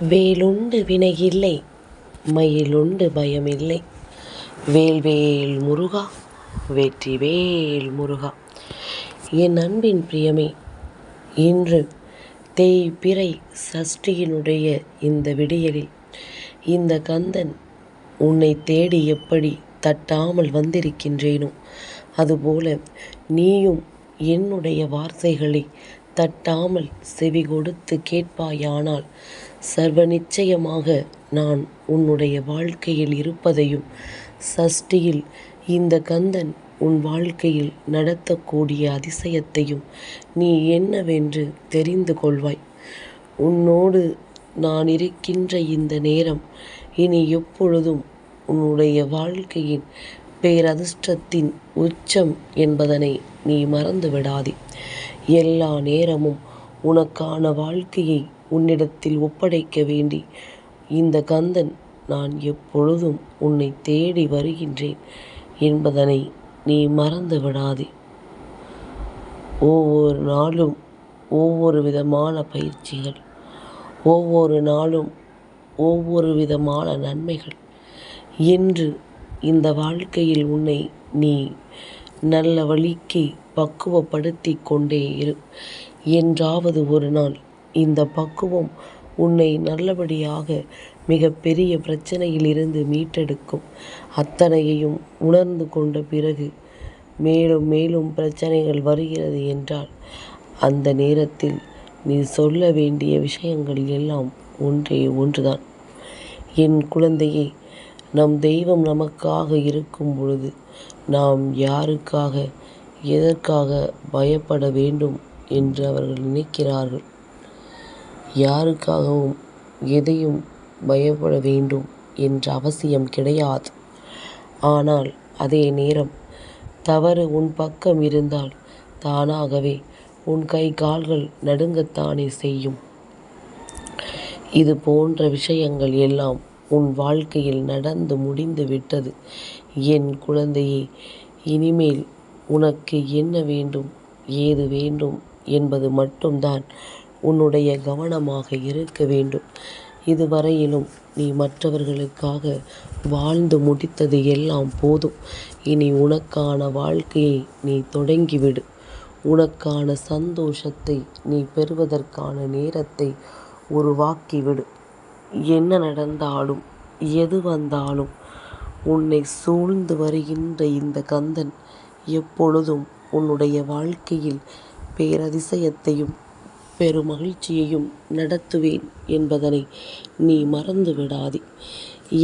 வேலுண்டு வினை இல்லை மயிலுண்டு பயமில்லை. வேல்வேல் முருகா வெற்றிவேல் முருகா. என் அன்பின் பிரியமே இன்று தேய்பிறை சஷ்டியினுடைய இந்த விடியலில் இந்த கந்தன் உன்னை தேடி எப்படி தட்டாமல் வந்திருக்கின்றேனோ அதுபோல நீயும் என்னுடைய வார்த்தைகளை தட்டாமல் செவி கொடுத்து கேட்பாயானால் சர்வ நிச்சயமாக நான் உன்னுடைய வாழ்க்கையில் இருப்பதையும் சஷ்டியில் இந்த கந்தன் உன் வாழ்க்கையில் நடத்தக்கூடிய அதிசயத்தையும் நீ என்னவென்று தெரிந்து கொள்வாய். உன்னோடு நான் இருக்கின்ற இந்த நேரம் இனி எப்பொழுதும் உன்னுடைய வாழ்க்கையின் பேரதிர்ஷ்டத்தின் உச்சம் என்பதனை நீ மறந்து விடாதே எல்லா நேரமும் உனக்கான வாழ்க்கையை உன்னிடத்தில் ஒப்படைக்க வேண்டி. இந்த கந்தன் நான் எப்பொழுதும் உன்னை தேடி வருகின்றேன் என்பதனை நீ மறந்து விடாதே ஒவ்வொரு நாளும் ஒவ்வொரு விதமான பயிற்சிகள் ஒவ்வொரு நாளும் ஒவ்வொரு விதமான நன்மைகள். என்று இந்த வாழ்க்கையில் உன்னை நீ நல்ல வழிக்கு பக்குவப்படுத்தி கொண்டே இரு. என்றாவது ஒரு நாள் இந்த பக்குவம் உன்னை நல்லபடியாக மிகப்பெரிய பிரச்சனையிலிருந்து மீட்டெடுக்கும். அத்தனையையும் உணர்ந்து கொண்ட பிறகு மேலும் மேலும் பிரச்சனைகள் வருகிறது என்றால் அந்த நேரத்தில் நீ சொல்ல வேண்டிய விஷயங்கள் எல்லாம் ஒன்றே ஒன்றுதான். என் குழந்தையை நம் தெய்வம் நமக்காக இருக்கும் பொழுது நாம் யாருக்காக எதற்காக பயப்பட வேண்டும் என்று அவர்கள் நினைக்கிறார்கள். யாருக்காகவும் எதையும் பயப்பட வேண்டும் என்ற அவசியம் கிடையாது. ஆனால் அதே நேரம் தவறு உன் பக்கம் இருந்தால் தானாகவே உன் கை கால்கள் நடுங்கத்தானே செய்யும். இது போன்ற விஷயங்கள் எல்லாம் உன் வாழ்க்கையில் நடந்து முடிந்து விட்டது. என் குழந்தையே இனிமேல் உனக்கு என்ன வேண்டும் ஏது வேண்டும் என்பது மட்டும்தான் உன்னுடைய கவனமாக இருக்க வேண்டும். இதுவரையிலும் நீ மற்றவர்களுக்காக வாழ்ந்து முடித்தது எல்லாம் போதும். இனி உனக்கான வாழ்க்கையை நீ தொடங்கிவிடு. உனக்கான சந்தோஷத்தை நீ பெறுவதற்கான நேரத்தை உருவாக்கிவிடு. என்ன நடந்தாலும் எது வந்தாலும் உன்னை சூழ்ந்து வருகின்ற இந்த கந்தன் எப்பொழுதும் உன்னுடைய வாழ்க்கையில் பேரதிசயத்தையும் பெருமகிழ்ச்சியையும் நடத்துவேன் என்பதனை நீ மறந்து விடாதே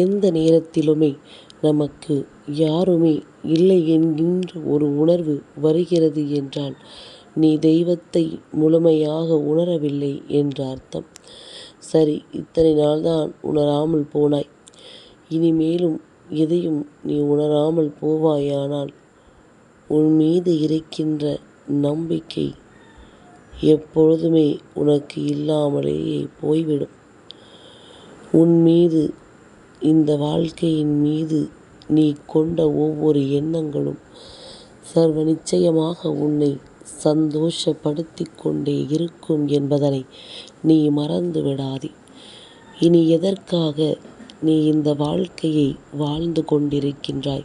எந்த நேரத்திலுமே நமக்கு யாருமே இல்லை என்கின்ற ஒரு உணர்வு வருகிறது என்றால் நீ தெய்வத்தை முழுமையாக உணரவில்லை என்ற அர்த்தம். சரி இத்தனை நாள்தான் உணராமல் போனாய். இனிமேலும் எதையும் நீ உணராமல் போவாயானால் உன் மீது இருக்கின்ற நம்பிக்கை எப்பொழுதுமே உனக்கு இல்லாமலேயே போய்விடும். உன் மீது இந்த வாழ்க்கையின் மீது நீ கொண்ட ஒவ்வொரு எண்ணங்களும் சர்வ நிச்சயமாக உன்னை சந்தோஷப்படுத்திக் கொண்டே இருக்கும் என்பதனை நீ மறந்து விடாதே. இனி எதற்காக நீ இந்த வாழ்க்கையை வாழ்ந்து கொண்டிருக்கின்றாய்?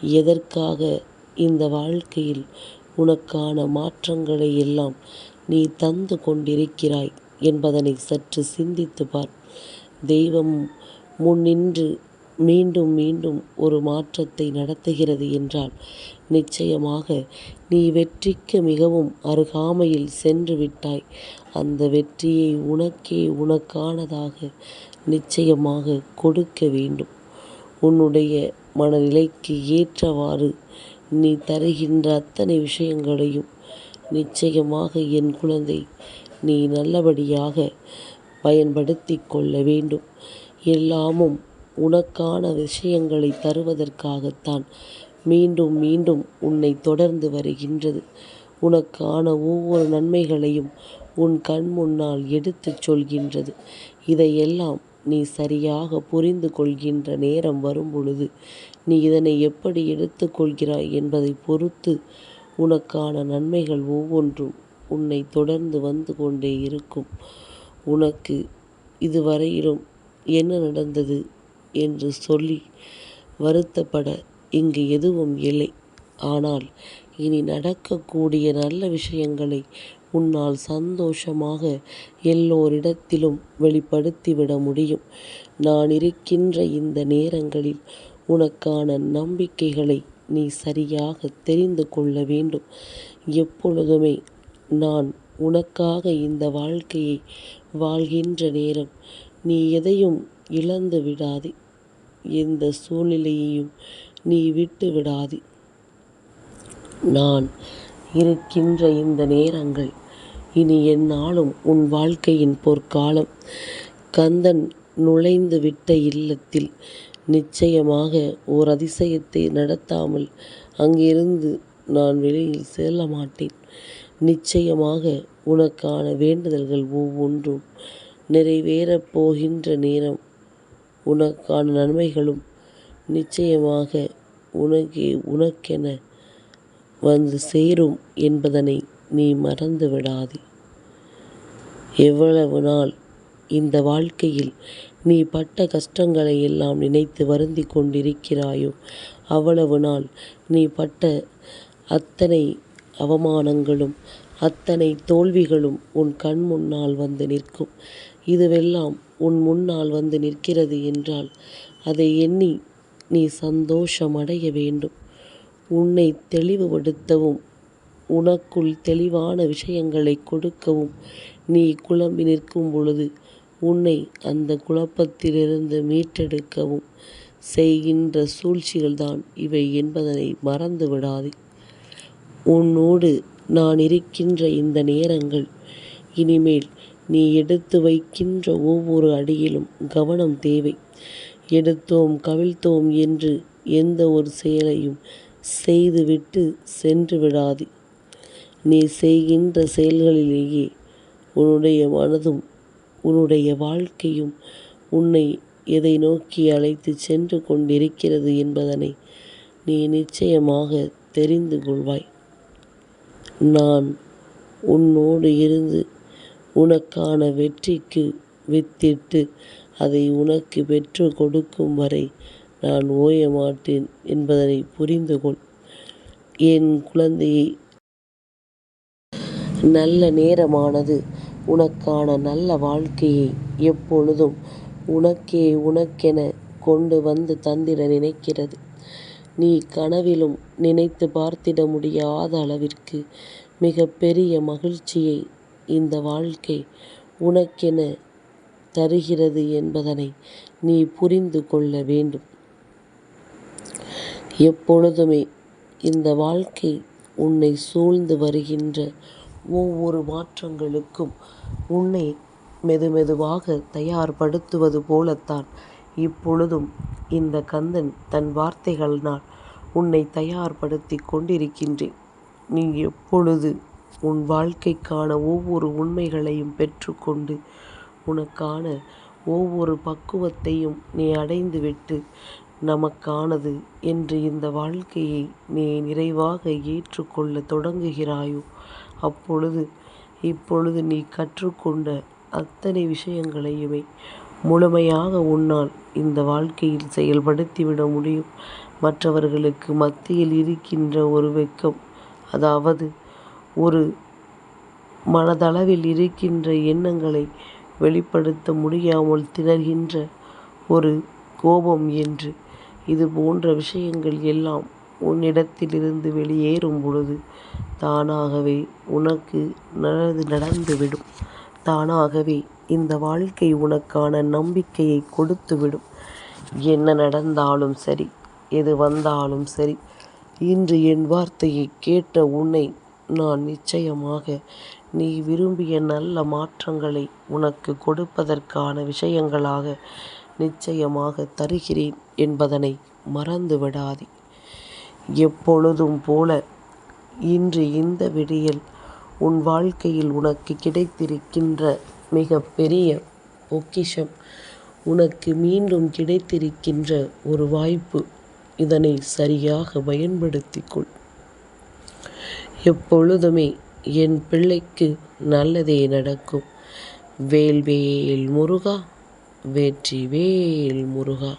எதற்காக இந்த வாழ்க்கையில் உனக்கான மாற்றங்களை எல்லாம் நீ தந்து கொண்டிருக்கிறாய் என்பதனை சற்று சிந்தித்து பார். தெய்வம் முன்னின்று மீண்டும் மீண்டும் ஒரு மாற்றத்தை நடத்துகிறது என்றால் நிச்சயமாக நீ வெற்றிக்கு மிகவும் அருகாமையில் சென்று விட்டாய். அந்த வெற்றியை உனக்கே உனக்கானதாக நிச்சயமாக கொடுக்க வேண்டும். உன்னுடைய மனநிலைக்கு ஏற்றவாறு நீ தருகின்ற அத்தனை விஷயங்களையும் நிச்சயமாக என் குழந்தை நீ நல்லபடியாக பயன்படுத்தி கொள்ள வேண்டும். எல்லாமும் உனக்கான விஷயங்களை தருவதற்காகத்தான் மீண்டும் மீண்டும் உன்னை தொடர்ந்து வருகின்றது. உனக்கான ஒவ்வொரு நன்மைகளையும் உன் கண் முன்னால் எடுத்துச் சொல்கின்றது. இதையெல்லாம் நீ சரியாக புரிந்து கொள்கின்ற நேரம் வரும் பொழுது நீ இதனை எப்படி எடுத்துக்கொள்கிறாய் என்பதை பொறுத்து உனக்கான நன்மைகள் ஒவ்வொன்றும் உன்னை தொடர்ந்து வந்து கொண்டே இருக்கும் உனக்கு இதுவரையிலும் என்ன நடந்தது என்று சொல்லி வருத்தப்பட இங்கு எதுவும் இல்லை. ஆனால் இனி நடக்கக்கூடிய நல்ல விஷயங்களை உன்னால் சந்தோஷமாக எல்லோரிடத்திலும் வெளிப்படுத்திவிட முடியும். நான் இருக்கின்ற இந்த நேரங்களில் உனக்கான நம்பிக்கைகளை நீ சரியாக தெரிந்து கொள்ள வேண்டும். எப்பொழுதுமே நான் உனக்காக இந்த வாழ்க்கையை வாழ்கின்ற நேரம் நீ எதையும் இழந்து விடாதே. எந்த சூழ்நிலையையும் நீ விட்டு விடாதே. நான் இருக்கின்ற இந்த நேரங்கள் இனி என்னாலும் உன் வாழ்க்கையின் பொற்காலம். கந்தன் நுழைந்து விட்ட இல்லத்தில் நிச்சயமாக ஓர் அதிசயத்தை நடத்தாமல் அங்கிருந்து நான் வெளியில் செல்ல மாட்டேன். நிச்சயமாக உனக்கான வேண்டுதல்கள் ஒவ்வொன்றும் நிறைவேறப் போகின்ற நேரம் உனக்கான நன்மைகளும் நிச்சயமாக உனக்கே உனக்கென வந்து சேரும் என்பதனை நீ மறந்து விடாதே. எவ்வளவு நாள் இந்த வாழ்க்கையில் நீ பட்ட கஷ்டங்களை எல்லாம் நினைத்து வருந்தி கொண்டிருக்கிறாயோ அவ்வளவு நாள் நீ பட்ட அத்தனை அவமானங்களும் அத்தனை தோல்விகளும் உன் கண் முன்னால் வந்து நிற்கும். இதுவெல்லாம் உன் முன்னால் வந்து நிற்கிறது என்றால் அதை எண்ணி நீ சந்தோஷமடைய வேண்டும். உன்னை தெளிவுபடுத்தவும் உனக்குள் தெளிவான விஷயங்களை கொடுக்கவும் நீ குழம்பி நிற்கும் பொழுது உன்னை அந்த குழப்பத்திலிருந்து மீட்டெடுக்கவும் செய்கின்ற சூழ்ச்சிகள்தான் இவை என்பதனை மறந்து விடாதே. உன்னோடு நான் இருக்கின்ற இந்த நேரங்கள் இனிமேல் நீ எடுத்து வைக்கின்ற ஒவ்வொரு அடியிலும் கவனம் தேவை. எடுத்தோம் கவிழ்த்தோம் என்று எந்த ஒரு செயலையும் செய்துவிட்டு சென்று விடாதே. நீ செய்கின்ற செயல்களிலேயே உன்னுடைய மனதும் உன்னுடைய வாழ்க்கையும் உன்னை எதை நோக்கி அழைத்துச் சென்று கொண்டிருக்கிறது என்பதனை நீ நிச்சயமாக தெரிந்து கொள்வாய். நான் உன்னோடு இருந்து உனக்கான வெற்றிக்கு வித்திட்டு அதை உனக்கு பெற்று கொடுக்கும் வரை நான் ஓய மாட்டேன் என்பதனை புரிந்து கொள். என் குழந்தையை நல்ல நேரமானது உனக்கான நல்ல வாழ்க்கையை எப்பொழுதும் உனக்கே உனக்கென கொண்டு வந்து தந்திட நினைக்கிறது. நீ கனவிலும் நினைத்து பார்த்திட முடியாத அளவிற்கு மிக பெரிய மகிழ்ச்சியை இந்த வாழ்க்கை உனக்கென தருகிறது என்பதனை நீ புரிந்து கொள்ள வேண்டும். எப்பொழுதுமே இந்த வாழ்க்கை உன்னை சூழ்ந்து வருகின்ற ஒவ்வொரு மாற்றங்களுக்கும் உன்னை மெதுமெதுவாக தயார்படுத்துவது போலத்தான் இப்பொழுதும் இந்த கந்தன் தன் வார்த்தைகளினால் உன்னை தயார்படுத்திக் கொண்டிருக்கின்றேன். நீ எப்பொழுது உன் வாழ்க்கைக்கான ஒவ்வொரு உண்மைகளையும் பெற்றுக்கொண்டு உனக்கான ஒவ்வொரு பக்குவத்தையும் நீ அடைந்துவிட்டு நமக்கானது என்று இந்த வாழ்க்கையை நீ நிறைவாக ஏற்றுக்கொள்ள தொடங்குகிறாயோ அப்பொழுது இப்பொழுது நீ கற்றுக்கொண்ட அத்தனை விஷயங்களையுமே முழுமையாக உன்னால் இந்த வாழ்க்கையில் செயல்படுத்திவிட முடியும். மற்றவர்களுக்கு மத்தியில் இருக்கின்ற ஒரு வெக்கம் அதாவது ஒரு மனதளவில் இருக்கின்ற எண்ணங்களை வெளிப்படுத்த முடியாமல் திணறுகின்ற ஒரு கோபம் என்று இது போன்ற விஷயங்கள் எல்லாம் உன்னிடத்திலிருந்து வெளியேறும் பொழுது தானாகவே உனக்கு நல்லது நடந்துவிடும். தானாகவே இந்த வாழ்க்கை உனக்கான நம்பிக்கையை கொடுத்துவிடும். என்ன நடந்தாலும் சரி எது வந்தாலும் சரி இன்று என் வார்த்தையை கேட்ட உன்னை நான் நிச்சயமாக நீ விரும்பிய நல்ல மாற்றங்களை உனக்கு கொடுப்பதற்கான விஷயங்களாக நிச்சயமாக தருகிறேன் என்பதனை மறந்து விடாதே. எப்பொழுதும் போல இன்று இந்த விடியல் உன் வாழ்க்கையில் உனக்கு கிடைத்திருக்கின்ற மிக பெரிய பொக்கிஷம். உனக்கு மீண்டும் கிடைத்திருக்கின்ற ஒரு வாய்ப்பு. இதனை சரியாக பயன்படுத்திக் கொள். எப்பொழுதுமே என் பிள்ளைக்கு நல்லதே நடக்கும். வேல்வேல் முருகா வெற்றிவேல் முருகா